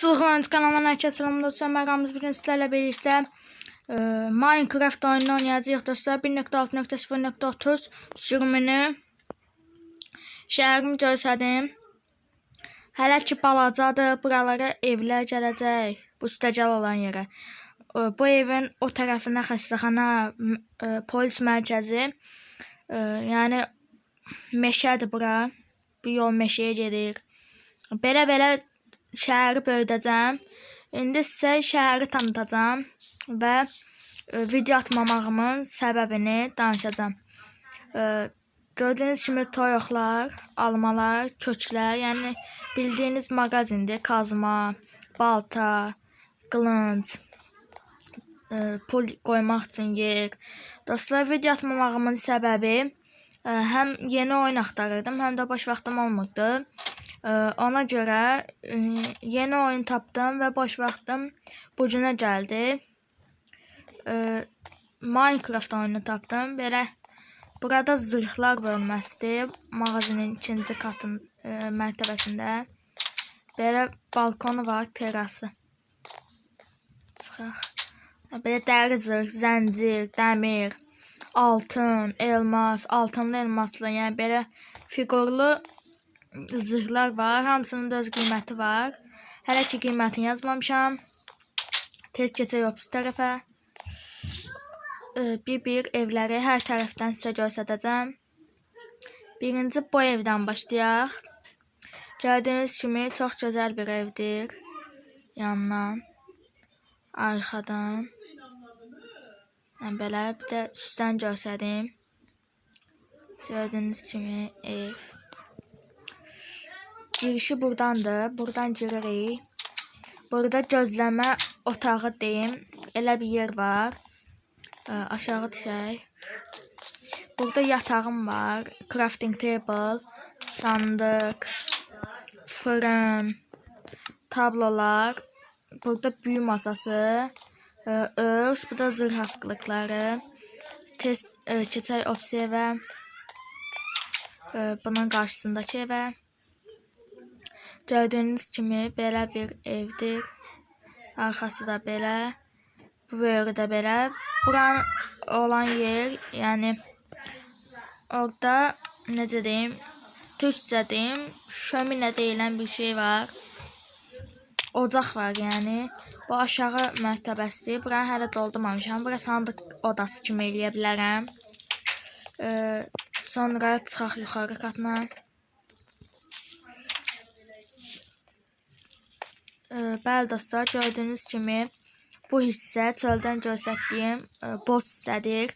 Çılgın kanalına herkese selam dostlar. Məqamımız bugün sizlerle birlikte e, Minecraft oyunu oynayacağıq dostlar. 1.6.0.30 sürümünü şəhərimi göstərdim. Hələ ki balacadır. Buralara evlər gələcək. Bu stəcəl olan yerə. E, bu evin o tərəfinə xəstəxana, e, polis mərkəzi, e, yəni meşədir bura. Bu yol meşəyə gedir. Belə-belə şəhəri böyüdəcəm. İndi sizə şəhəri tanıtacağam və e, video atmamağımın səbəbini danışacağam. E, gördüyünüz kimi toyuqlar, almalar, köklər, yəni bildiyiniz mağazindir. Kazma, balta, qılınc, e, pul qoymaq üçün yer. Dostlar, video atmamağımın səbəbi həm yeni oyun axtarırdım, həm də boş vaxtım olmurdu. Ee, ona görə e, yeni oyun tapdım və boş vaxtım bu günə gəldi. Ee, Minecraft oyunu tapdım. Belə burada zırhlar bölməsidir. Mağazanın ikinci katın e, mərtəbəsində. Belə balkonu var, terası. Çıxaq. Belə dəri zırh, zəncir, dəmir, altın, elmas, altınlı elmaslı, yəni belə fiqurlu zırhlar var. Hamısının da öz qiyməti var. Hələ ki qiymətini yazmamışam. Tez keçək o pis tərəfə. Bir-bir evləri hər tərəfdən sizə göstərəcəm. Birinci bu evdən başlayaq. Gördüyünüz kimi çox gözəl bir evdir. Yandan, arxadan. Yəni belə bir də üstdən göstərim. Gördüyünüz kimi ev. Girişi buradandır. Buradan giririk. Burada gözləmə otağı deyim. Elə bir yer var. Ə, aşağı düşək. Burada yatağım var. Crafting table, sandıq, fırın, tablolar. Burada büyü masası, ə, örs, bu da zırh askılıqları. Tez ə, keçək opsiya və ə, bunun qarşısındakı evə. Gördüyünüz kimi belə bir evdir. Arxası da belə. Bu böyrü də belə. Buranın olan yer, yəni orada necə deyim, türkcə deyim, şöminə deyilən bir şey var. Ocaq var, yəni. Bu aşağı mərtəbəsidir. Buranı hələ doldurmamışam. Bura sandıq odası kimi eləyə bilərəm. Ee, sonra çıxaq yuxarı qatına. Bəli dostlar, gördüyünüz kimi bu hissə çöldən göstərdiyim e, boz hissədir.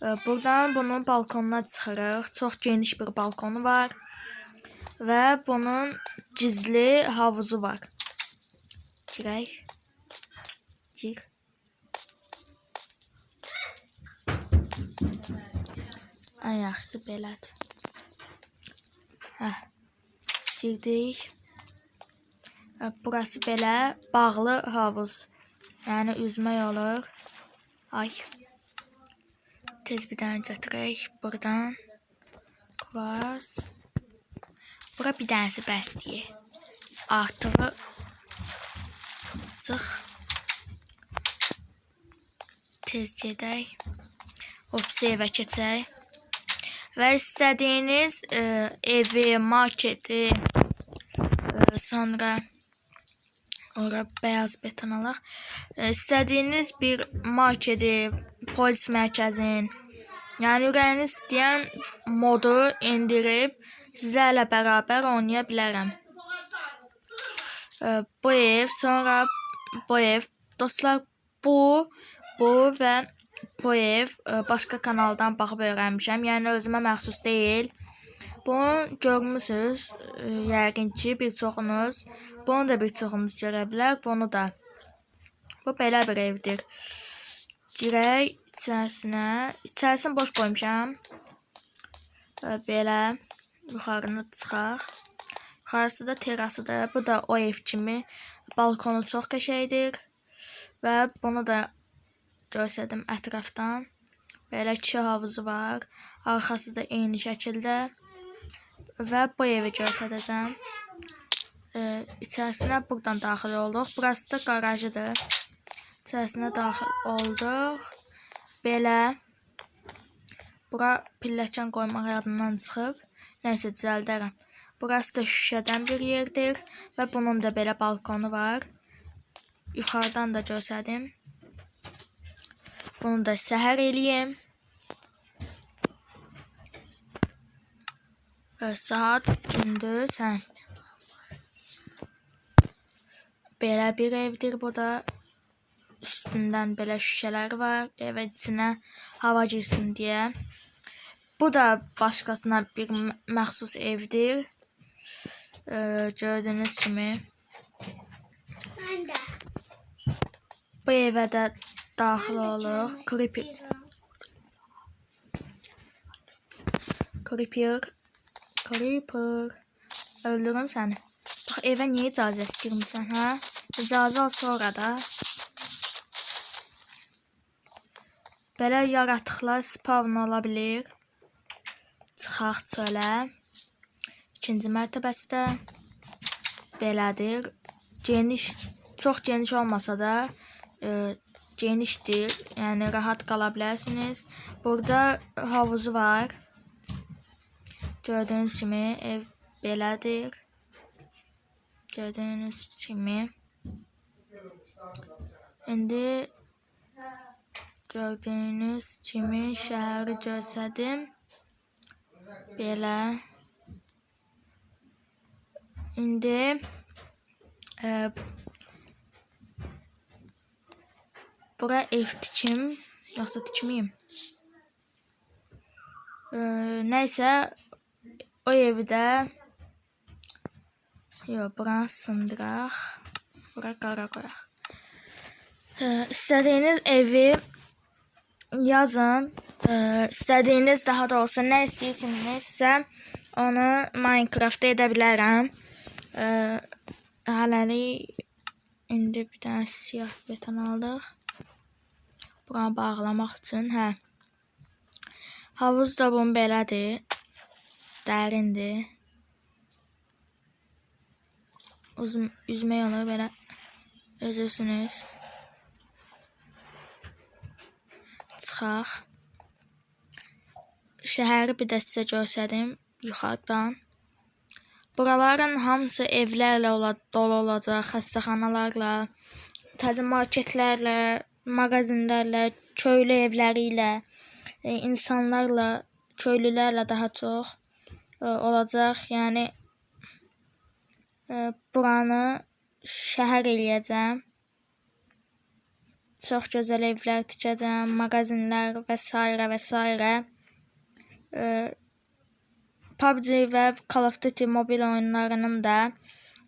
E, Buradan bunun balkonuna çıxırıq. Çox geniş bir balkonu var və bunun gizli havuzu var. Girək. Gir. Ən yaxşısı belədir. Hə. Girdik. Burası belə bağlı havuz. Yəni üzmək olur. Ay. Tez bir dənə götürək buradan. Kvars. Bura bir dənəsi bəsdir. Artığı çıx. Tez gedək. Opsiya evə keçək. Və istədiyiniz e, evi, marketi, e, sonra Ora beyaz beton alaq. E, İstədiyiniz bir marketi, polis mərkəzin, yəni ürəyiniz istəyən modu indirib sizlərlə bərabər oynaya bilərəm. E, Bu ev, sonra bu ev, dostlar bu, bu və bu ev e, başqa kanaldan baxıb öyrənmişəm. Yəni özümə məxsus deyil. Bunu görmüsünüz, yəqin ki, bir çoxunuz. Bunu da bir çoxunuz görə bilər, bunu da. Bu belə bir evdir. Girək içərisinə. İçərisini boş qoymuşam. Belə yuxarını çıxaq. Yuxarısı da terasıdır. Bu da o ev kimi. Balkonu çox qəşəngdir. Və bunu da göstərdim ətrafdan. Belə iki havuzu var. Arxası da eyni şəkildə. Və bu evi göstərəcəm. e, içərisinə buradan daxil olduq. Burası da qarajıdır. İçərisinə daxil olduq. Belə Bura pilləkən qoymaq yadımdan çıxıb. Nəysə düzəldərəm. Burası da şüşədən bir yerdir və bunun da belə balkonu var. Yuxarıdan da göstərdim. Bunu da səhər eləyim. Və saat gündüz, hə. Belə bir evdir bu da. Üstündən belə şüşələr var. Evə içinə hava girsin deyə. Bu da başqasına bir mə- məxsus evdir. Ee, gördüyünüz kimi Ben de. bu evə də daxil oluq. Creeper, creeper, creeper. Öldürürüm səni. Bax evə niyə icazə girmisən, hə? İcazə al sonra da. Belə yaratıqlar spawn ola bilər. Çıxaq çölə. İkinci mərtəbəsi də belədir. Geniş, çox geniş olmasa da e, genişdir. Yəni rahat qala bilərsiniz. Burada havuzu var. Gördüyünüz kimi ev belədir. Gördüyünüz kimi. İndi gördüyünüz kimi şəhəri göstərdim. Belə. İndi e, bura ev tikim, yoxsa tikməyim? E, nəysə o evdə Yox, buranı sındıraq. Bura qara qoyaq. İstədiyiniz evi yazın. E, istədiyiniz daha doğrusu nə istəyirsinizsə onu Minecraft-da edə bilərəm. E, hələlik indi bir dənə siyah beton aldıq. Buranı bağlamaq üçün, hə. Havuz da bunun belədir. Dərindir. Uzun üzmək olur belə özürsünüz. Çıxaq. Şəhəri bir də sizə göstərdim yuxarıdan. Buraların hamısı evlərlə ola, dolu olacaq, xəstəxanalarla, təzə marketlərlə, mağazinlərlə, köylü evləri ilə, e, insanlarla, köylülərlə daha çox olacaq. Yəni e, buranı şəhər eləyəcəm. Çox gözəl evlər tikəcəm, mağazinlər və s. və s. E, PUBG və Call of Duty mobil oyunlarının da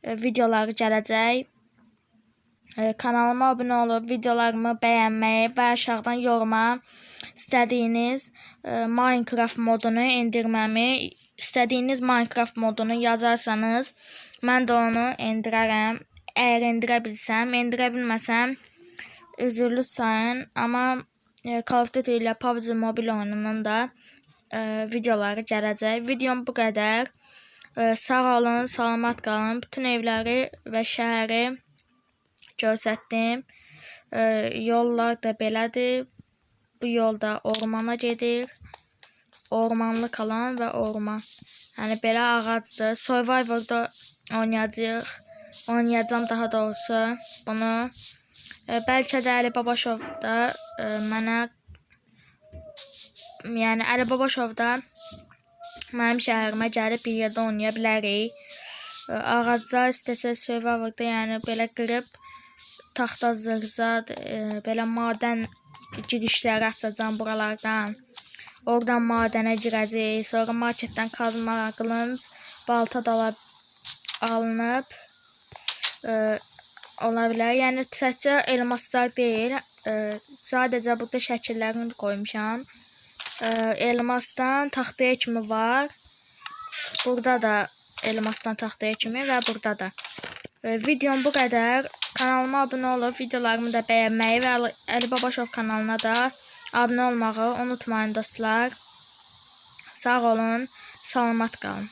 e, videoları gələcək. E, kanalıma abunə olub videolarımı bəyənməyi və aşağıdan yoruma istədiyiniz e, Minecraft modunu endirməmi, istədiyiniz Minecraft modunu yazarsanız, mən də onu endirərəm. Əgər endirə bilsəm, endirə bilməsəm, üzürlü sayın, amma e, Call of Duty ilə PUBG mobil oyununun da e, videoları gələcək. Videom bu qədər. Sağ olun, salamat qalın. Bütün evləri və şəhəri göstərdim. E, yollar da belədir. Bu yolda ormana gedir. Ormanlıq alan və orman. Yəni belə ağacdır. Survivor'da oynayacağıq. Oynayacağam daha doğrusu bunu. E, bəlkə də Əli Babaşov da e, mənə yəni Əli Babaşovda mənim şəhərimə gəlib bir yerdə oynaya bilərik. Ağaclar istəsə Survivor'da yəni belə qırıb taxta zırzad, ə, belə madən girişləri açacağam buralardan. Oradan madənə girəcəyik. Sonra marketdən kazma qılınc, balta da ala- alınıb. Ə, ola bilər. Yəni təkcə elmaslar deyil, ə, sadəcə burada şəkillərini qoymuşam. Ə, elmasdan taxtaya kimi var. Burada da elmasdan taxtaya kimi və burada da. Videom bu qədər. Kanalıma abunə olub videolarımı da bəyənməyi və Əli Babaşov kanalına da abunə olmağı unutmayın dostlar. Sağ olun, salamat qalın.